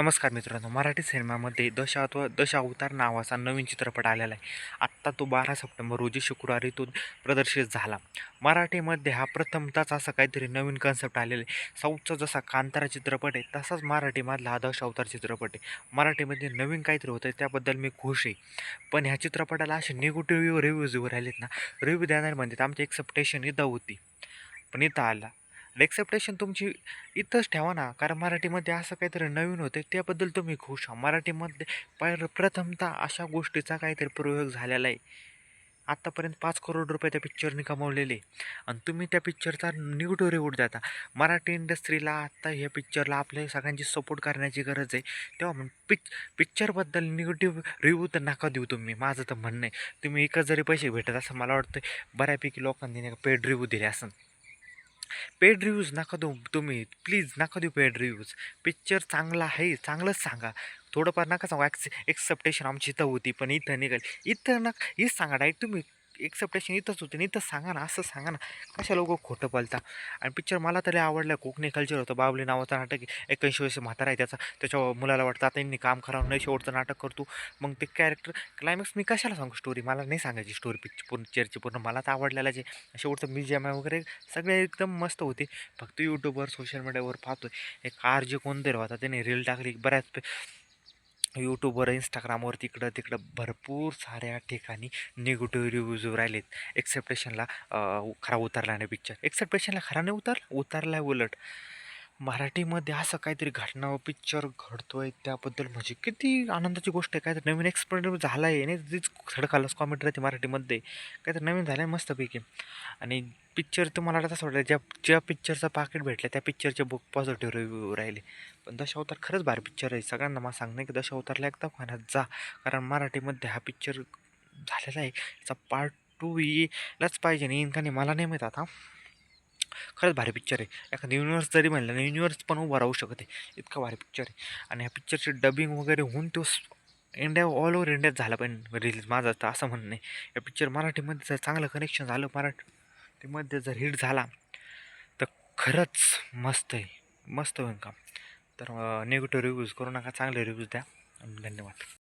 नमस्कार मित्रांनो मराठी सिनेमामध्ये दशावत दशावतार नावाचा नवीन चित्रपट आलेला आहे. आत्ता तो बारा सप्टेंबर रोजी शुक्रवारी तो प्रदर्शित झाला. मराठीमध्ये हा प्रथमताच असा काहीतरी नवीन कन्सेप्ट आलेला आहे. साऊथचा जसा कांतारा चित्रपट आहे तसाच मराठीमधला हा दशावतार चित्रपट आहे. मराठीमध्ये नवीन काहीतरी होतं आहे त्याबद्दल मी खुश आहे. पण ह्या चित्रपटाला असे निगेटिव्ह रिव्ह्यूज वर राहिलेत ना रिव्ह्यू देणार म्हणजे आमची एक्सेप्टेशन इथं होती. पण इथं आला. एक्सेप्टेशन तुमची इथंच ठेवा ना. कारण मराठीमध्ये असं काहीतरी नवीन होते त्याबद्दल तुम्ही खुश व्हा. मराठीमध्ये पर प्रथमतः अशा गोष्टीचा काहीतरी प्रयोग झालेला आहे. आत्तापर्यंत पाच करोड रुपये त्या पिक्चरने कमवलेले. आणि तुम्ही त्या पिक्चरचा निगेटिव्ह रिवूट देता. मराठी इंडस्ट्रीला आत्ता ह्या पिक्चरला आपल्या सगळ्यांची सपोर्ट करण्याची गरज आहे. तेव्हा मग पिक पिक्चरबद्दल निगेटिव्ह रिव्ह्यू तर नका देऊ तुम्ही. माझं तर म्हणणं आहे तुम्ही एकच जरी पैसे भेटत असं मला वाटतं बऱ्यापैकी लोकांनी नाही पेड रिव्ह्यू दिले असं पेड रिव्ह्यूज नका देऊ तुम्ही. प्लीज नका देऊ पेड रिव्ह्यूज पिक्चर चांगला आहे चांगलंच सांगा. थोडंफार नका सांगू. ॲक्स एक्सेप्टेशन आमची इथं होती पण इथं निघाली. इथं नका हेच सांगा डायरेक्ट तुम्ही. एक्सेप्टेशन इथंच होते. इथंच सांगा ना असं सांगा ना. कशा लोक खोटं बोलता? आणि पिक्चर मला तरी आवडलं. कोकणी कल्चर होतं. बाबली नावाचं नाटक आहे. एकोणीसशे वर्ष म्हातारा आहे त्याचा. त्याच्या मुलाला वाटतं आता यांनी काम करावं. नाही शेवटचं नाटक करतो. मग ते कॅरेक्टर क्लायमॅक्स मी कशाला सांगू स्टोरी मला नाही सांगायची स्टोरी पिक्चर पूर्ण पिक्चरची पूर्ण. मला तर आवडलेला जे शेवटचं म्युझियम आहे वगैरे सगळे एकदम मस्त होते. फक्त यूट्यूबवर सोशल मीडियावर पाहतो एक आर जे कोणतरी होता. त्याने रील टाकली. बऱ्याच यूट्यूबवर इंस्टाग्रामवर तिकडं तिकडं भरपूर साऱ्या ठिकाणी निगेटिव्ह रिव्ह्यूज राहिलेत. एक्सेप्टेशनला खरा उतरला नाही पिक्चर एक्सेप्टेशनला खरा नाही उतरला उतरला आहे उलट. मराठीमध्ये असं काहीतरी घटना पिक्चर घडतो आहे त्याबद्दल म्हणजे किती आनंदाची गोष्ट आहे. काहीतरी नवीन एक्सपेरिमेंट झाला आहे नाही तीच खडकालाच कॉमेडी राहते मराठीमध्ये. काहीतरी नवीन झालं आहे मस्तपैकी. आणि पिक्चर तुम्हाला आता असं ज्या ज्या पिक्चरचं पाकिट भेटलं त्या पिक्चरचे बुक पॉझिटिव्ह रिव्ह्यू राहिले. पण दशावतार खरंच भारी पिक्चर आहे. सगळ्यांना मला सांगणं की दशावतारला एकदा पाहण्यात जा. कारण मराठीमध्ये हा पिक्चर झालेला आहे. याचा पार्ट टू येलाच पाहिजे. नाही इनकाने नाही मला नाही माहीत आता. खरंच भारी पिक्चर आहे. एखादं युनिवर्स जरी म्हणलं ना युनिवर्स पण उभं राहू शकते इतका भारी पिक्चर आहे. आणि ह्या पिक्चरची डबिंग वगैरे होऊन तो इंडिया ऑल ओव्हर इंडियात झाला पण रिलीज माझं तर असं म्हणणं आहे. या पिक्चर मराठीमध्ये जर चांगलं कनेक्शन झालं मराठीमध्ये जर हिट झाला तर खरंच मस्त आहे. मस्त होईल का तर निगेटिव्ह रिव्ह्यूज करू नका चांगले रिव्ह्यूज द्या. धन्यवाद.